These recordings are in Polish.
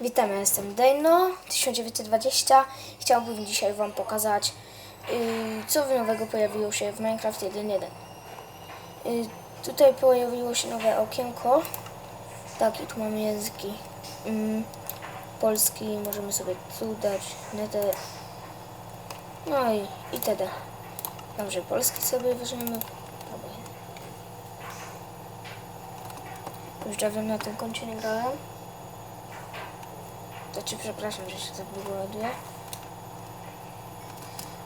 Witam, ja jestem Dejno 1920 Chciałbym dzisiaj Wam pokazać yy, co nowego pojawiło się w Minecraft 1.1 yy, Tutaj pojawiło się nowe okienko. Tak, i tu mamy języki yy, Polski, możemy sobie tu dać nether No i itd. Dobrze, polski sobie weźmiemy. Już dawno na tym koncie nie grałem znaczy, przepraszam, że się tak długo ładuje.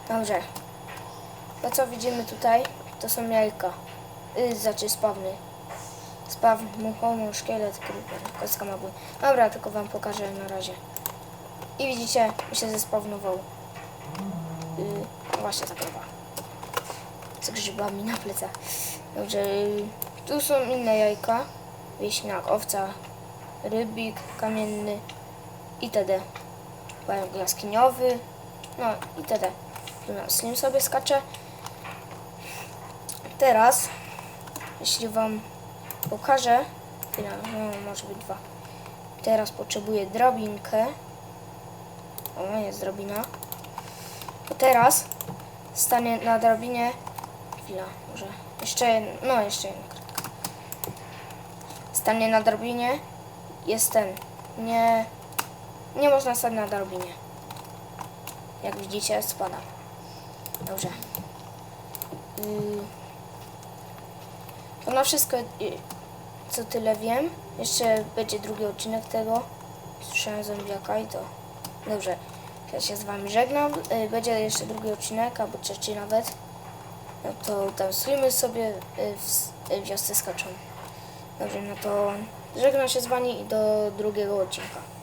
Dobrze. To co widzimy tutaj, to są jajka. Yy, znaczy spawny. Spawn, muchomu, szkielet, creeper, kostka mabły. Dobra, tylko wam pokażę na razie. I widzicie, mi się zespawnował. Yy, właśnie ta krowa. Z grzybami na plecach. Dobrze, yy, tu są inne jajka. Wieśniak, owca, rybik kamienny, itd. Pająk jaskiniowy, no itd. Na Slim sobie skacze. Teraz, jeśli Wam pokażę, no może być dwa. Teraz potrzebuję drabinkę. O, jest drabina. To teraz stanie na drabinie. Chwila, może jeszcze jedna, no jeszcze jedna. Stanie na drabinie. Jest ten. Nie, nie można stać na drabinie. Jak widzicie, spada. Dobrze. Yy, to na wszystko, yy, co tyle wiem. Jeszcze będzie drugi odcinek tego. Słyszałem zombiaka i to. Dobrze. Ja się z wami żegnam. Yy, będzie jeszcze drugi odcinek, albo trzeci nawet. No to tam slimy sobie yy, w wiosce skaczą. Dobrze, no to żegnam się z wami i do drugiego odcinka.